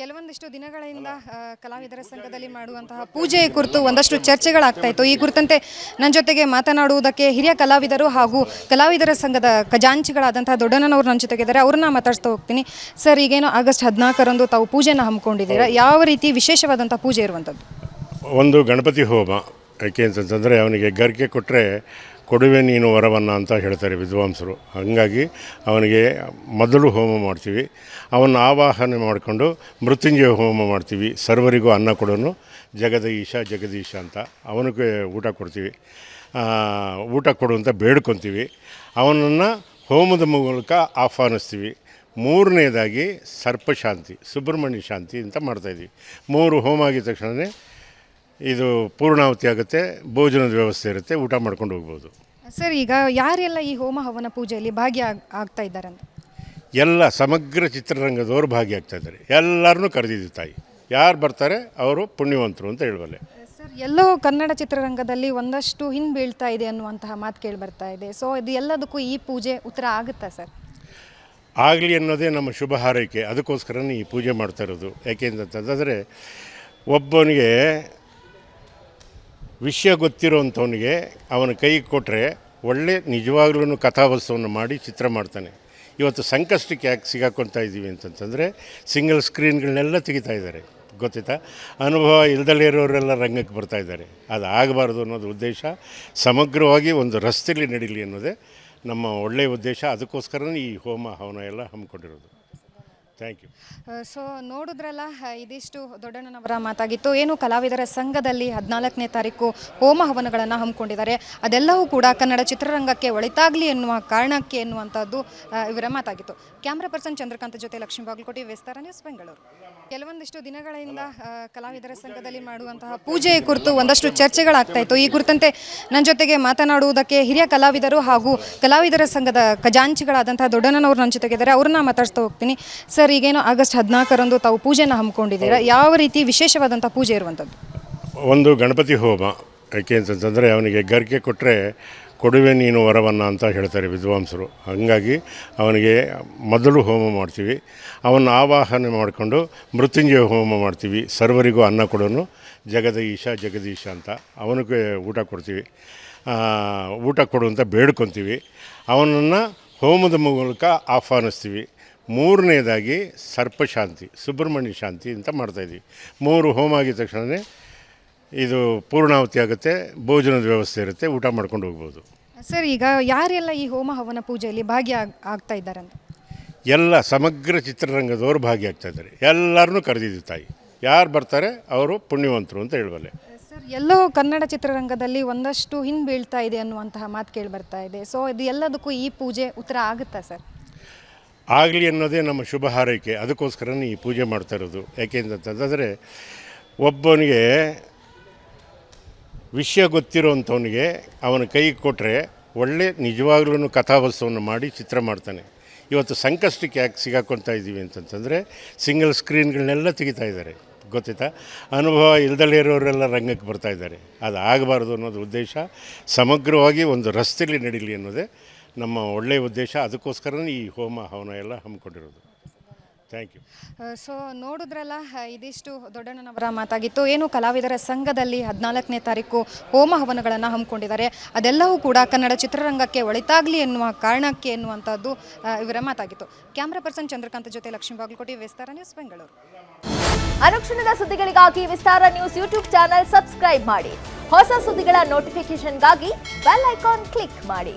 ಕೆಲವೊಂದಿಷ್ಟು ದಿನಗಳಿಂದ ಕಲಾವಿದರ ಸಂಘದಲ್ಲಿ ಮಾಡುವಂತಹ ಪೂಜೆ ಕುರಿತು ಒಂದಷ್ಟು ಚರ್ಚೆಗಳಾಗ್ತಾ ಇತ್ತು. ಈ ಕುರಿತಂತೆ ನನ್ನ ಜೊತೆಗೆ ಮಾತನಾಡುವುದಕ್ಕೆ ಹಿರಿಯ ಕಲಾವಿದರು ಹಾಗೂ ಕಲಾವಿದರ ಸಂಘದ ಖಜಾಂಚಿಗಳಾದಂತಹ ದೊಡ್ಡಣ್ಣನವರು ನನ್ನ ಜೊತೆಗಿದ್ದಾರೆ. ಅವ್ರನ್ನ ಮಾತಾಡ್ತಾ ಹೋಗ್ತೀನಿ. ಸರ್ ಈಗೇನು ಆಗಸ್ಟ್ ಹದಿನಾಲ್ಕರಂದು ತಾವು ಪೂಜೆನ ಹಮ್ಮಿಕೊಂಡಿದ್ದೀರಾ? ಯಾವ ರೀತಿ ವಿಶೇಷವಾದಂಥ ಪೂಜೆ ಇರುವಂಥದ್ದು? ಒಂದು ಗಣಪತಿ ಹೋಮ ಯಾಕೆ ಅಂತಂತಂದರೆ ಅವನಿಗೆ ಗರಿಕೆ ಕೊಟ್ಟರೆ ಕೊಡುವೆ ನೀನು ವರವನ್ನು ಅಂತ ಹೇಳ್ತಾರೆ ವಿದ್ವಾಂಸರು. ಹಾಗಾಗಿ ಅವನಿಗೆ ಮೊದಲು ಹೋಮ ಮಾಡ್ತೀವಿ. ಅವನ ಆವಾಹನೆ ಮಾಡಿಕೊಂಡು ಮೃತ್ಯುಂಜಯ ಹೋಮ ಮಾಡ್ತೀವಿ. ಸರ್ವರಿಗೂ ಅನ್ನ ಕೊಡೋನು. ಜಗದೀಶ ಜಗದೀಶ ಅಂತ ಅವನಿಗೆ ಊಟ ಕೊಡ್ತೀವಿ. ಊಟ ಕೊಡು ಅಂತ ಬೇಡ್ಕೊತೀವಿ. ಅವನನ್ನು ಹೋಮದ ಮೂಲಕ ಆಹ್ವಾನಿಸ್ತೀವಿ. ಮೂರನೇದಾಗಿ ಸರ್ಪಶಾಂತಿ, ಸುಬ್ರಹ್ಮಣ್ಯ ಶಾಂತಿ ಅಂತ ಮಾಡ್ತಾಯಿದ್ದೀವಿ ಮೂರು ಹೋಮ ಆಗಿದ ತಕ್ಷಣವೇ ಇದು ಪೂರ್ಣಾವತಿ ಆಗುತ್ತೆ, ಭೋಜನದ ವ್ಯವಸ್ಥೆ ಇರುತ್ತೆ, ಊಟ ಮಾಡ್ಕೊಂಡು ಹೋಗ್ಬೋದು. ಸರ್ ಈಗ ಯಾರೆಲ್ಲ ಈ ಹೋಮ ಹವನ ಪೂಜೆಯಲ್ಲಿ ಭಾಗಿ ಆಗ್ತಾ ಇದ್ದಾರೆ ಅಂತ ಎಲ್ಲ ಸಮಗ್ರ ಚಿತ್ರರಂಗದವರು ಭಾಗಿಯಾಗ್ತಾ ಇದ್ದಾರೆ. ಎಲ್ಲರನ್ನೂ ಕರೆದಿದ್ದೀವಿ ತಾಯಿ. ಯಾರು ಬರ್ತಾರೆ ಅವರು ಪುಣ್ಯವಂತರು ಅಂತ ಹೇಳಬಲ್ಲೆ ಸರ್ ಎಲ್ಲೋ ಕನ್ನಡ ಚಿತ್ರರಂಗದಲ್ಲಿ ಒಂದಷ್ಟು ಹಿಂದೆ ಬೀಳ್ತಾ ಇದೆ ಅನ್ನುವಂತಹ ಮಾತು ಕೇಳಿ ಬರ್ತಾ ಇದೆ. ಸೊ ಇದು ಎಲ್ಲದಕ್ಕೂ ಈ ಪೂಜೆ ಉತ್ತರ ಆಗುತ್ತಾ ಸರ್? ಆಗಲಿ ಅನ್ನೋದೇ ನಮ್ಮ ಶುಭ ಹಾರೈಕೆ. ಅದಕ್ಕೋಸ್ಕರನೇ ಈ ಪೂಜೆ ಮಾಡ್ತಾ ಇರೋದು. ಯಾಕೆ ಅಂತಂತಂದರೆ ಒಬ್ಬನಿಗೆ ವಿಷಯ ಗೊತ್ತಿರುವಂಥವನಿಗೆ ಅವನ ಕೈಗೆ ಕೊಟ್ಟರೆ ಒಳ್ಳೆ ನಿಜವಾಗ್ಲೂ ಕಥಾವಸ್ತುವನ್ನು ಮಾಡಿ ಚಿತ್ರ ಮಾಡ್ತಾನೆ. ಇವತ್ತು ಸಂಕಷ್ಟಕ್ಕೆ ಯಾಕೆ ಸಿಗಾಕೊಳ್ತಾ ಇದ್ದೀವಿ ಅಂತಂತಂದರೆ ಸಿಂಗಲ್ ಸ್ಕ್ರೀನ್ಗಳನ್ನೆಲ್ಲ ತೆಗಿತಾ ಇದ್ದಾರೆ. ಗೊತ್ತಿತ್ತಾ ಅನುಭವ ಇಲ್ದಲೇ ಇರೋರೆಲ್ಲ ರಂಗಕ್ಕೆ ಬರ್ತಾ ಇದ್ದಾರೆ. ಅದು ಆಗಬಾರ್ದು ಅನ್ನೋದು ಉದ್ದೇಶ. ಸಮಗ್ರವಾಗಿ ಒಂದು ರಸ್ತೆಯಲ್ಲಿ ನಡೀಲಿ ಅನ್ನೋದೇ ನಮ್ಮ ಒಳ್ಳೆಯ ಉದ್ದೇಶ. ಅದಕ್ಕೋಸ್ಕರನೇ ಈ ಹೋಮ ಹವನ ಎಲ್ಲ ಹಮ್ಮಿಕೊಂಡಿರೋದು. ಥ್ಯಾಂಕ್ ಯು ಸೊ ನೋಡಿದ್ರಲ್ಲ ಇದಿಷ್ಟು ದೊಡ್ಡಣ್ಣನವರ ಮಾತಾಗಿತ್ತು. ಏನು ಕಲಾವಿದರ ಸಂಘದಲ್ಲಿ ಹದಿನಾಲ್ಕನೇ ತಾರೀಕು ಹೋಮ ಹವನಗಳನ್ನು ಹಮ್ಮಿಕೊಂಡಿದ್ದಾರೆ. ಅದೆಲ್ಲವೂ ಕೂಡ ಕನ್ನಡ ಚಿತ್ರರಂಗಕ್ಕೆ ಒಳಿತಾಗಲಿ ಎನ್ನುವ ಕಾರಣಕ್ಕೆ ಎನ್ನುವಂಥದ್ದು ಇವರ ಮಾತಾಗಿತ್ತು. ಕ್ಯಾಮ್ರಾ ಪರ್ಸನ್ ಚಂದ್ರಕಾಂತ್ ಜೊತೆ ಲಕ್ಷ್ಮೀ ಬಾಗಲಕೋಟೆ, ವಿಸ್ತಾರ ನ್ಯೂಸ್ ಬೆಂಗಳೂರು. ಕೆಲವೊಂದಿಷ್ಟು ದಿನಗಳಿಂದ ಕಲಾವಿದರ ಸಂಘದಲ್ಲಿ ಮಾಡುವಂತಹ ಪೂಜೆ ಕುರಿತು ಒಂದಷ್ಟು ಚರ್ಚೆಗಳಾಗ್ತಾ ಇತ್ತು. ಈ ಕುರಿತಂತೆ ನನ್ನ ಜೊತೆಗೆ ಮಾತನಾಡುವುದಕ್ಕೆ ಹಿರಿಯ ಕಲಾವಿದರು ಹಾಗೂ ಕಲಾವಿದರ ಸಂಘದ ಖಜಾಂಚಿಗಳಾದಂತಹ ದೊಡ್ಡಣ್ಣನವರು ನನ್ನ ಜೊತೆಗೆ ಇದ್ದಾರೆ. ಅವ್ರನ್ನ ಮಾತಾಡ್ತಾ ಹೋಗ್ತೀನಿ. ಸರ್ ಈಗೇನು ಆಗಸ್ಟ್ ಹದಿನಾಲ್ಕರಂದು ತಾವು ಪೂಜೆನ ಹಮ್ಮಿಕೊಂಡಿದ್ದೀರಾ? ಯಾವ ರೀತಿ ವಿಶೇಷವಾದಂಥ ಪೂಜೆ ಇರುವಂಥದ್ದು ಒಂದು ಗಣಪತಿ ಹೋಮ. ಯಾಕೆ ಅಂತಂತಂದರೆ ಅವನಿಗೆ ಗರ್ಗೆ ಕೊಟ್ಟರೆ ಕೊಡುವೆ ನೀನು ವರವನ್ನು ಅಂತ ಹೇಳ್ತಾರೆ ವಿದ್ವಾಂಸರು. ಹಾಗಾಗಿ ಅವನಿಗೆ ಮೊದಲು ಹೋಮ ಮಾಡ್ತೀವಿ. ಅವನ ಆವಾಹನೆ ಮಾಡಿಕೊಂಡು ಮೃತ್ಯುಂಜಯ ಹೋಮ ಮಾಡ್ತೀವಿ. ಸರ್ವರಿಗೂ ಅನ್ನ ಕೊಡೋನು. ಜಗದೀಶ ಜಗದೀಶ ಅಂತ ಅವನಿಗೆ ಊಟ ಕೊಡ್ತೀವಿ. ಊಟ ಕೊಡು ಅಂತ ಬೇಡ್ಕೊತೀವಿ. ಅವನನ್ನು ಹೋಮದ ಮೂಲಕ ಆಹ್ವಾನಿಸ್ತೀವಿ. ಮೂರನೇದಾಗಿ ಸರ್ಪಶಾಂತಿ, ಸುಬ್ರಹ್ಮಣ್ಯ ಶಾಂತಿ ಅಂತ ಮಾಡ್ತಾಯಿದ್ದೀವಿ ಮೂರು ಹೋಮ ಆಗಿದ ತಕ್ಷಣವೇ ಇದು ಪೂರ್ಣಾಹುತಿ ಆಗುತ್ತೆ ಭೋಜನದ ವ್ಯವಸ್ಥೆ ಇರುತ್ತೆ ಊಟ ಮಾಡ್ಕೊಂಡು ಹೋಗ್ಬೋದು. ಸರ್ ಈಗ ಯಾರೆಲ್ಲ ಈ ಹೋಮ ಹವನ ಪೂಜೆಯಲ್ಲಿ ಭಾಗಿ ಆಗ್ತಾ ಇದ್ದಾರೆ ಅಂತ ಎಲ್ಲ ಸಮಗ್ರ ಚಿತ್ರರಂಗದವರು ಭಾಗಿಯಾಗ್ತಾ ಇದ್ದಾರೆ. ಎಲ್ಲರನ್ನೂ ಕರೆದಿದ್ದು ತಾಯಿ. ಯಾರು ಬರ್ತಾರೆ ಅವರು ಪುಣ್ಯವಂತರು ಅಂತ ಹೇಳಬಲ್ಲೆ ಸರ್ ಎಲ್ಲೋ ಕನ್ನಡ ಚಿತ್ರರಂಗದಲ್ಲಿ ಒಂದಷ್ಟು ಹಿಂದೆ ಬೀಳ್ತಾ ಇದೆ ಅನ್ನುವಂತಹ ಮಾತು ಕೇಳಿ ಬರ್ತಾ ಇದೆ. ಸೊ ಇದು ಎಲ್ಲದಕ್ಕೂ ಈ ಪೂಜೆ ಉತ್ತರ ಆಗುತ್ತಾ ಸರ್? ಆಗಲಿ ಅನ್ನೋದೇ ನಮ್ಮ ಶುಭ ಹಾರೈಕೆ. ಅದಕ್ಕೋಸ್ಕರನೇ ಈ ಪೂಜೆ ಮಾಡ್ತಾ ಇರೋದು. ಯಾಕೆಂತಂತಂದರೆ ಒಬ್ಬನಿಗೆ ವಿಷಯ ಗೊತ್ತಿರೋವಂಥವನಿಗೆ ಅವನ ಕೈ ಕೊಟ್ಟರೆ ಒಳ್ಳೆ ನಿಜವಾಗ್ಲೂ ಕಥಾವಸ್ತುವನ್ನು ಮಾಡಿ ಚಿತ್ರ ಮಾಡ್ತಾನೆ. ಇವತ್ತು ಸಂಕಷ್ಟಕ್ಕೆ ಯಾಕೆ ಸಿಗಾಕೊತಾ ಇದ್ದೀವಿ ಅಂತಂತಂದರೆ ಸಿಂಗಲ್ ಸ್ಕ್ರೀನ್ಗಳನ್ನೆಲ್ಲ ತೆಗಿತಾ ಇದ್ದಾರೆ. ಗೊತ್ತಿತ್ತಾ ಅನುಭವ ಇಲ್ದಲೇ ಇರೋರೆಲ್ಲ ರಂಗಕ್ಕೆ ಬರ್ತಾ ಇದ್ದಾರೆ. ಅದು ಆಗಬಾರ್ದು ಅನ್ನೋದು ಉದ್ದೇಶ. ಸಮಗ್ರವಾಗಿ ಒಂದು ರಸ್ತೆಯಲ್ಲಿ ನಡೀಲಿ ಅನ್ನೋದೇ ನಮ್ಮ ಒಳ್ಳೆಯ ಉದ್ದೇಶ. ಅದಕ್ಕೋಸ್ಕರನೇ ಈ ಹೋಮ, ಹವನ ಎಲ್ಲ ಹಮ್ಮಿಕೊಂಡಿರೋದು. ಥ್ಯಾಂಕ್ ಯು ಸೊ ನೋಡಿದ್ರಲ್ಲ ಇದಿಷ್ಟು ದೊಡ್ಡಣ್ಣನವರ ಮಾತಾಗಿತ್ತು. ಏನು ಕಲಾವಿದರ ಸಂಘದಲ್ಲಿ ಹದಿನಾಲ್ಕನೇ ತಾರೀಕು ಹೋಮ ಹವನಗಳನ್ನು ಹಮ್ಮಿಕೊಂಡಿದ್ದಾರೆ. ಅದೆಲ್ಲವೂ ಕೂಡ ಕನ್ನಡ ಚಿತ್ರರಂಗಕ್ಕೆ ಒಳಿತಾಗಲಿ ಎನ್ನುವ ಕಾರಣಕ್ಕೆ ಎನ್ನುವಂಥದ್ದು ಇವರ ಮಾತಾಗಿತ್ತು. ಕ್ಯಾಮ್ರಾ ಪರ್ಸನ್ ಚಂದ್ರಕಾಂತ್ ಜೊತೆ ಲಕ್ಷ್ಮೀ ಬಾಗಲಕೋಟೆ ವಿಸ್ತಾರ ನ್ಯೂಸ್ ಬೆಂಗಳೂರು. ಅನುಕ್ಷಣದ ಸುದ್ದಿಗಳಿಗಾಗಿ Vistara news YouTube channel subscribe ಮಾಡಿ. ಹೊಸ ಸುದ್ದಿಗಳ ನೋಟಿಫಿಕೇಶನ್ಗಾಗಿ ಬೆಲ್ ಐಕಾನ್ ಕ್ಲಿಕ್ ಮಾಡಿ.